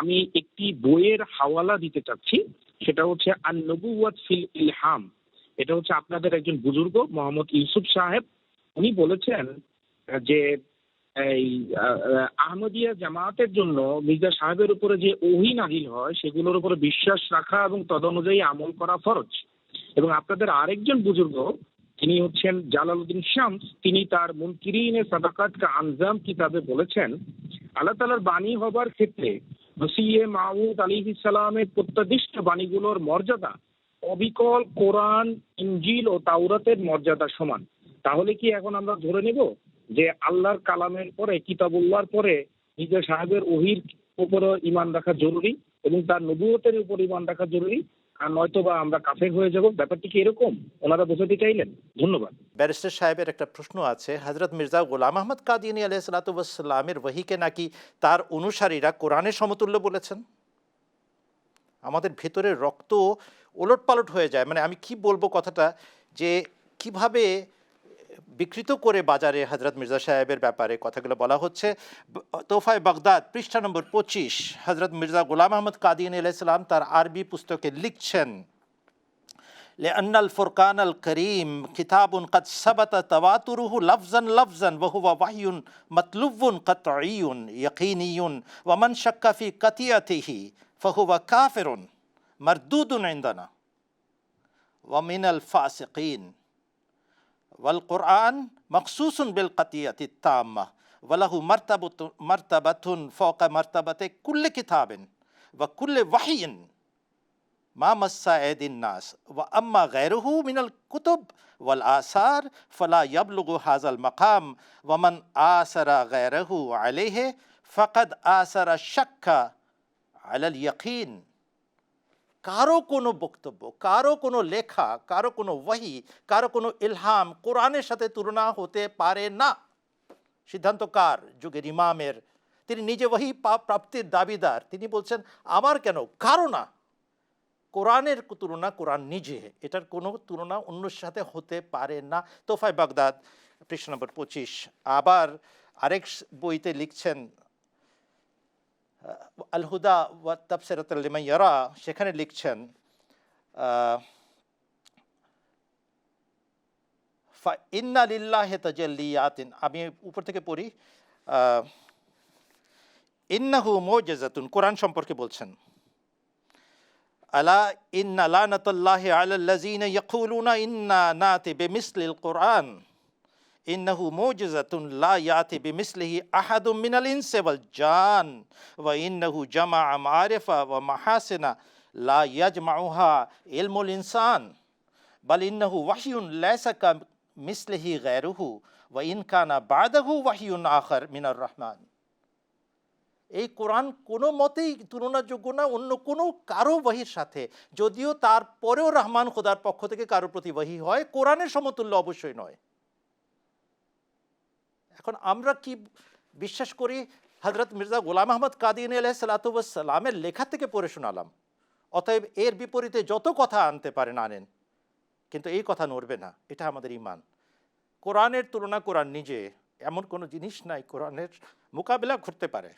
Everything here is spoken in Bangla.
আমি একটি বইয়ের হাওয়ালা দিতে চাচ্ছি সেটা হচ্ছে আন নবুয়াত ফিল ইলহাম। এটা হচ্ছে আপনাদের একজন বুজুর্গ মোহাম্মদ ইউসুফ সাহেব। উনি বলেছেন যে এই আহ, আহ, আহমদিয়া জামায়াতের জন্য মির্জা সাহেবের উপরে যে ওহি নাজিল হয় সেগুলোর উপরে বিশ্বাস রাখা এবং তদনুযায়ী আমল করা ফরজ। এবং আপনাদের আরেকজন বুজুর্গ তিনি হচ্ছেন জালালউদ্দিন শামস তিনি তার মুনকিরিনে সাদাকাত কা আনজাম কিতাবে বলেছেন আল্লাহ তালার বাণী হবার ক্ষেত্রে মসিয়ে মাহমুদ আলী ইসালামের প্রত্যাদিষ্ট বাণীগুলোর মর্যাদা অবিকল কোরআন ইঞ্জিল ও তাওরাতের মর্যাদা সমান। তাহলে কি এখন আমরা ধরে নেব যে আল্লাহর কালামের পরে, কিতাবুল্লাহর পরে নিজের সাহেবের ওহির উপরে ইমান রাখা জরুরি এবং তার নবুয়তের উপর ইমান রাখা জরুরি? আর নয়তো বা আমরা কাফের হয়ে যাব। ব্যাপারটি কি এরকম? ওনারা বোঝাতে চাইলেন। ধন্যবাদ। ব্যারিস্টার সাহেবের একটা প্রশ্ন আছে। হজরত মির্জা গোলাম আহমদ কাদিনী আলাইসালাতামের ওহিকে নাকি তার অনুসারীরা কোরআনের সমতুল্য বলেছেন? আমাদের ভেতরের রক্ত ওলট পালট হয়ে যায়। মানে আমি কি বলব কথাটা? যে কীভাবে বিকৃত করে বাজারে হজরত মির্জা সাহেবের ব্যাপারে কথাগুলো বলা হচ্ছে ব- তোফায় বাগদাদ পৃষ্ঠা নম্বর পঁচিশ হজরত মির্জা গোলাম আহমদ কাদিন আলাইসালাম তার আরবি পুস্তকে লিখছেন لأن الفرقان الكريم كتاب قد ثبت تواتره لفظا لفظا وهو وحي مطلوب قطعي يقيني ومن شك في قطيعته فهو كافر مردود عندنا ومن الفاسقين والقرآن مخصوص بالقطيعة التامة وله مرتبة مرتبة فوق مرتبة كل كتاب وكل وحي ما مس أيدي الناس. وأما غيره من الكتب والآثار فلا يبلغ هذا المقام ومن آثر غيره عليه فقد آثر الشك على اليقين. কারও কোনো বক্তব্য, কারও কোনো লেখা, কারও কোনো ওয়াহি, কারও কোনো ইলহাম কোরআনের সাথে তুলনা হতে পারে না। সিদ্ধান্ত কার? যুগের ইমামের। তিনি নিজে ওয়াহি প্রাপ্তির দাবিদার। তিনি বলছেন, আমার কেন? কারও না। কোরআনের তুলনা কোরআন নিজে। এটার কোনো তুলনা অন্যর সাথে হতে পারে না। তোফায় বাগদাদ, পৃষ্ঠ নম্বর পঁচিশ। আবার আরেক বইতে লিখছেন আল হুদা ওয়া তাফসিরাতুল্লিমাইয়ারা সেখানে লিখছেন ইন্না লিল্লাহি তাজাল্লিয়াতিন। আমি উপর থেকে পড়ি ইন্নাহু মুজিজাতুন, কোরআন সম্পর্কে বলছেন। আলা ইন্না লানাতাল্লাহি আলাল্লাযিনা ইয়াকুলুনা ইন্না নাতি বিমিসলিল কোরআন। ইন্নাহু মৌজাতুন লা ইয়াতি বিমিসলিহি আহাদু মিনাল ইনসেবল জান ওয়া ইন্নাহু জামা মারেফা ওয়া মাহাসিনা লা ইয়াজমাউহা ইলমুল ইনসান। বাল ইন্নাহু ওয়াহিউন লাইসা কা মিসলিহি গায়রুহু ওয়া ইনকানা বাদাহু ওয়াহিউন আখর মিনার রহমান। এই কোরআন কোনো মতেই তুলনাযোগ্য না, অন্য কোনো কারও বহির সাথে। যদিও তারপরেও রহমান খোদার পক্ষ থেকে কারও প্রতি বহি হয়, কোরআনের সমতুল্য অবশ্যই নয়। এখন আমরা কি বিশ্বাস করি? হজরত মির্জা গোলাম আহমদ কাদিন আলহ সালাতামের লেখা থেকে পড়ে শোনালাম। অতএব এর বিপরীতে যত কথা আনতে পারেন, আনেন। কিন্তু এই কথা নড়বে না, এটা আমাদের ইমান কোরআনের তুলনা কোরআন নিজে, এমন কোনো জিনিস নাই, কোরআনের মোকাবিলা করতে পারে।